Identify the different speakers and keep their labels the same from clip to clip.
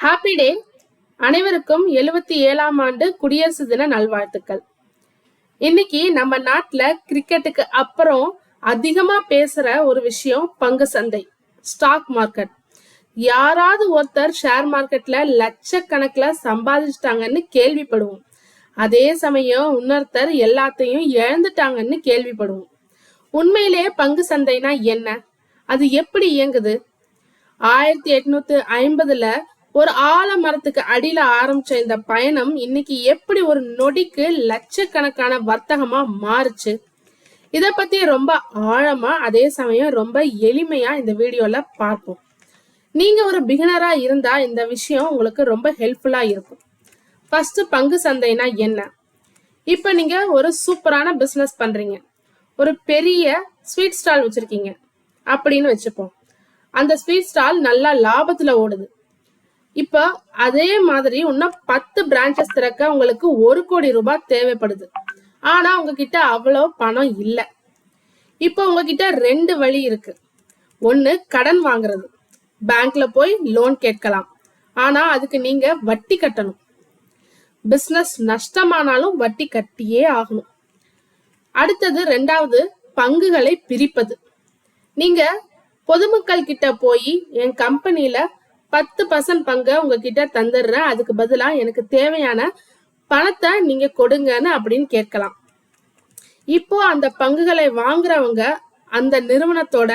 Speaker 1: Happy day அனைவருக்கும் எழுபத்தி ஏழாம் ஆண்டு குடியரசு தின நல்வாழ்த்துக்கள். இன்னைக்கு நம்ம நாட்டுல கிரிக்கெட்டுக்கு அப்புறம் அதிகமா பேசுற ஒரு விஷயம் பங்கு சந்தை ஸ்டாக் மார்க்கெட் யாராவது ஒருத்தர் ஷேர் மார்க்கெட்ல லட்சக்கணக்கில் சம்பாதிச்சிட்டாங்கன்னு கேள்விப்படுவோம். அதே சமயம் இன்னொருத்தர் எல்லாத்தையும் இழந்துட்டாங்கன்னு கேள்விப்படுவோம். உண்மையிலேயே பங்கு சந்தைனா என்ன? அது எப்படி இயங்குது? ஆயிரத்தி எட்நூத்தி ஐம்பதுல ஒரு ஆலமரத்துக்கு அடியில ஆரம்பிச்ச இந்த பயணம் இன்னைக்கு எப்படி ஒரு நொடிக்கு லட்சக்கணக்கான வர்த்தகமா மாறுச்சு? இத பத்தி ரொம்ப ஆழமா அதே சமயம் ரொம்ப எளிமையா இந்த வீடியோல பார்ப்போம். நீங்க ஒரு பிகினரா இருந்தா இந்த விஷயம் உங்களுக்கு ரொம்ப ஹெல்ப்ஃபுல்லா இருக்கும். ஃபர்ஸ்ட் பங்கு சந்தைனா என்ன? இப்போ நீங்க ஒரு சூப்பரான பிசினஸ் பண்றீங்க. ஒரு பெரிய ஸ்வீட் ஸ்டால் வச்சிருக்கீங்க. அப்படின்னு வச்சுப்போம். அந்த ஸ்வீட் ஸ்டால் நல்லா லாபத்துல ஓடுது. இப்போ அதே மாதிரி இன்னும் பத்து பிரான்ச்சஸ் திறக்க உங்களுக்கு ஒரு கோடி ரூபாய் தேவைப்படுது. ஆனா உங்ககிட்ட அவ்வளோ பணம் இல்லை. இப்போ உங்ககிட்ட ரெண்டு வழி இருக்கு. ஒன்று கடன் வாங்குறது. பேங்க்ல போய் லோன் கேட்கலாம். ஆனா அதுக்கு நீங்க வட்டி கட்டணும். பிசினஸ் நஷ்டமானாலும் வட்டி கட்டியே ஆகணும். அடுத்தது ரெண்டாவது பங்குகளை பிரிப்பது. நீங்க பொதுமக்கள் கிட்ட போய் என் கம்பெனில பத்து பர்சன்ட் பங்கை உங்ககிட்ட தந்துடுறேன். அதுக்கு பதிலா எனக்கு தேவையான பணத்தை நீங்க கொடுங்கன்னு அப்படின்னு கேட்கலாம். இப்போ அந்த பங்குகளை வாங்குறவங்க அந்த நிறுவனத்தோட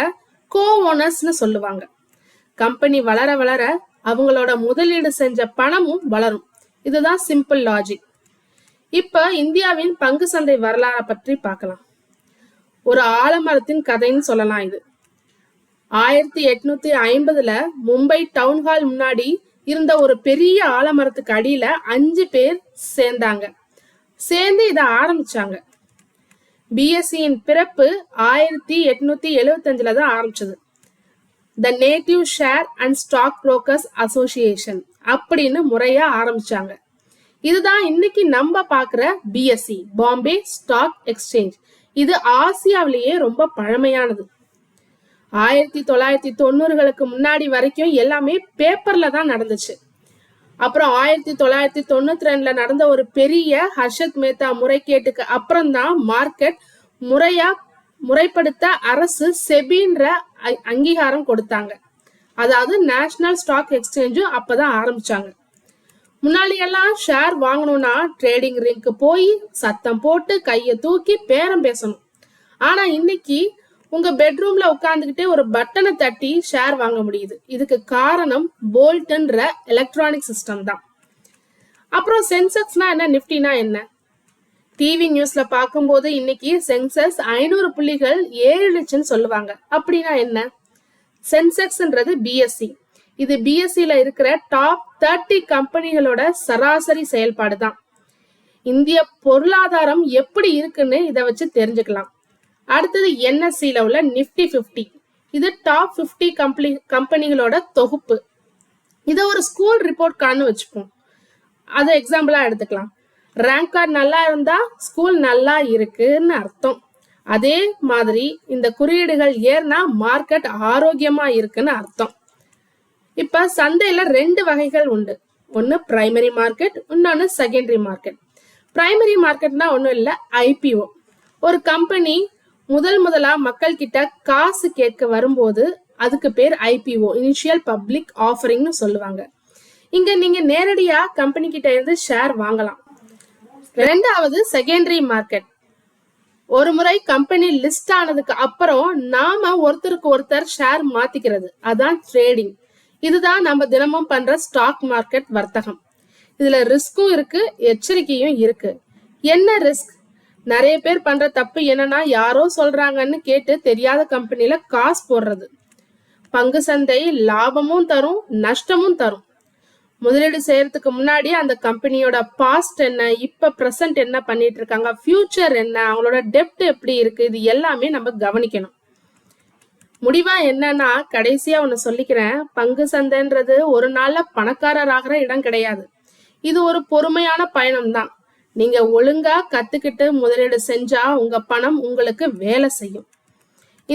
Speaker 1: கோ ஓனர்ஸ்னு சொல்லுவாங்க. கம்பெனி வளர வளர அவங்களோட முதலீடு செஞ்ச பணமும் வளரும். இதுதான் சிம்பிள் லாஜிக் இப்ப இந்தியாவின் பங்கு சந்தை வரலாறை பற்றி பார்க்கலாம். ஒரு ஆலமரத்தின் கதைன்னு சொல்லலாம் இது. ஆயிரத்தி எட்நூத்தி ஐம்பதுல மும்பை டவுன் ஹால் முன்னாடி இருந்த ஒரு பெரிய ஆலமரத்துக்கு அடியில அஞ்சு பேர் சேர்ந்தாங்க. சேர்ந்து இதை ஆரம்பிச்சாங்க. பிஎஸ்சியின் பிறப்பு ஆயிரத்தி எட்நூத்தி எழுவத்தஞ்சுல தான் ஆரம்பிச்சது. The native share and stock brokers association அப்படின்னு முறையா ஆரம்பிச்சாங்க. இதுதான் இன்னைக்கு நம்ம பார்க்குற பிஎஸ்சி பாம்பே ஸ்டாக் எக்ஸ்சேஞ்ச் இது ஆசியாவிலேயே ரொம்ப பழமையானது. ஆயிரத்தி தொள்ளாயிரத்தி தொண்ணூறுகளுக்கு முன்னாடி வரைக்கும் எல்லாமே பேப்பர்ல தான் நடந்துச்சு. அப்புறம் ஆயிரத்தி தொள்ளாயிரத்தி தொண்ணூத்தி ரெண்டுல நடந்த ஒரு பெரிய ஹர்ஷத் மேத்தா முறைகேட்டுக்கு அப்புறம் தான் மார்க்கெட் முறையா முறைப்படுத்த அரசு செபின்ற அங்கீகாரம் கொடுத்தாங்க. அதாவது நேஷனல் ஸ்டாக் எக்ஸ்சேஞ்சும் அப்பதான் ஆரம்பிச்சாங்க. முன்னாடி எல்லாம் ஷேர் வாங்கணும்னா ட்ரேடிங் ரிங்க்கு போய் சத்தம் போட்டு கையை தூக்கி பேரம் பேசணும். ஆனா இன்னைக்கு உங்க பெட்ரூம்ல உட்காந்துக்கிட்டே ஒரு பட்டனை தட்டி ஷேர் வாங்க முடியுது. இதுக்கு காரணம் போல்ட்ன்ற எலக்ட்ரானிக் சிஸ்டம் தான். அப்புறம் சென்செக்ஸ்னா என்ன? நிப்டினா என்ன? டிவி நியூஸ்ல பார்க்கும்போது இன்னைக்கு சென்செக்ஸ் ஐநூறு புள்ளிகள் ஏறிடுச்சுன்னு சொல்லுவாங்க. அப்படின்னா என்ன? சென்செக்ஸ்ன்றது பிஎஸ்சி இது பிஎஸ்சியில இருக்கிற டாப் தேர்ட்டி கம்பெனிகளோட சராசரி செயல்பாடு தான். இந்திய பொருளாதாரம் எப்படி இருக்குன்னு இதை வச்சு தெரிஞ்சுக்கலாம். அடுத்தது என்எஸ்சியில் உள்ள நிஃப்டி 50 இது டாப் 50 கம்பெனி கம்பெனிகளோட தொகுப்பு. இதை ஒரு ஸ்கூல் ரிப்போர்ட் கார்டுன்னு வச்சுப்போம். அதை எக்ஸாம்பிளாக எடுத்துக்கலாம். ரேங்க் கார்டு நல்லா இருந்தால் ஸ்கூல் நல்லா இருக்குன்னு அர்த்தம். அதே மாதிரி இந்த குறியீடுகள் ஏறினா மார்க்கெட் ஆரோக்கியமாக இருக்குன்னு அர்த்தம். இப்போ சந்தையில் ரெண்டு வகைகள் உண்டு. ஒன்று பிரைமரி மார்க்கெட் இன்னொன்று செகண்டரி மார்க்கெட் பிரைமரி மார்க்கெட்னா ஒன்றும் இல்லை ஐபிஓ ஒரு கம்பெனி முதல் முதலா மக்கள் கிட்ட காசு கேட்க வரும்போது அதுக்கு பேர் ஐபிஓ இனிஷியல் பப்ளிக் ஆஃபரிங்னு சொல்லுவாங்க. இங்க நீங்க நேரடியா கம்பெனி கிட்ட இருந்து ஷேர் வாங்கலாம். ரெண்டாவது செகண்டரி மார்க்கெட் ஒரு முறை கம்பெனி லிஸ்ட் ஆனதுக்கு அப்புறம் நாம ஒருத்தருக்கு ஒருத்தர் ஷேர் மாத்திக்கிறது. அதான் ட்ரேடிங் இதுதான் நம்ம தினமும் பண்ற ஸ்டாக் மார்க்கெட் வர்த்தகம். இதுல ரிஸ்க்கும் இருக்கு எச்சரிக்கையும் இருக்கு. என்ன ரிஸ்க் நிறைய பேர் பண்ற தப்பு என்னன்னா யாரோ சொல்றாங்கன்னு கேட்டு தெரியாத கம்பெனில காசு போடுறது. பங்கு சந்தை லாபமும் தரும் நஷ்டமும் தரும். முதலீடு செய்யறதுக்கு முன்னாடி அந்த கம்பெனியோட பாஸ்ட் என்ன இப்ப ப்ரெசன்ட் என்ன பண்ணிட்டு இருக்காங்க ஃபியூச்சர் என்ன அவங்களோட டெப்ட் எப்படி இருக்கு இது எல்லாமே நம்ம கவனிக்கணும். முடிவா என்னன்னா கடைசியா ஒன்னு சொல்லிக்கிறேன். பங்கு சந்தைன்றது ஒரு நாள்ல பணக்காரர் ஆகிற இடம் கிடையாது. இது ஒரு பொறுமையான பயணம் தான் நீங்க ஒழுங்கா கத்துக்கிட்டு முதலீடு செஞ்சா உங்க பணம் உங்களுக்கு வேலை செய்யும்.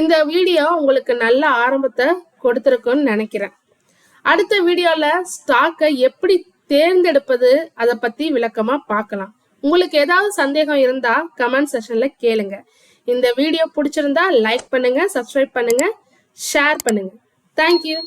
Speaker 1: இந்த வீடியோ உங்களுக்கு நல்ல ஆரம்பத்தை கொடுத்துருக்குன்னு நினைக்கிறேன். அடுத்த வீடியோல ஸ்டாக்கை எப்படி தேர்ந்தெடுப்பது அதை பத்தி விளக்கமா பார்க்கலாம். உங்களுக்கு ஏதாவது சந்தேகம் இருந்தா கமெண்ட் செஷன்ல கேளுங்க. இந்த வீடியோ பிடிச்சிருந்தா லைக் பண்ணுங்க சப்ஸ்கிரைப் பண்ணுங்க ஷேர் பண்ணுங்க. தேங்க்யூ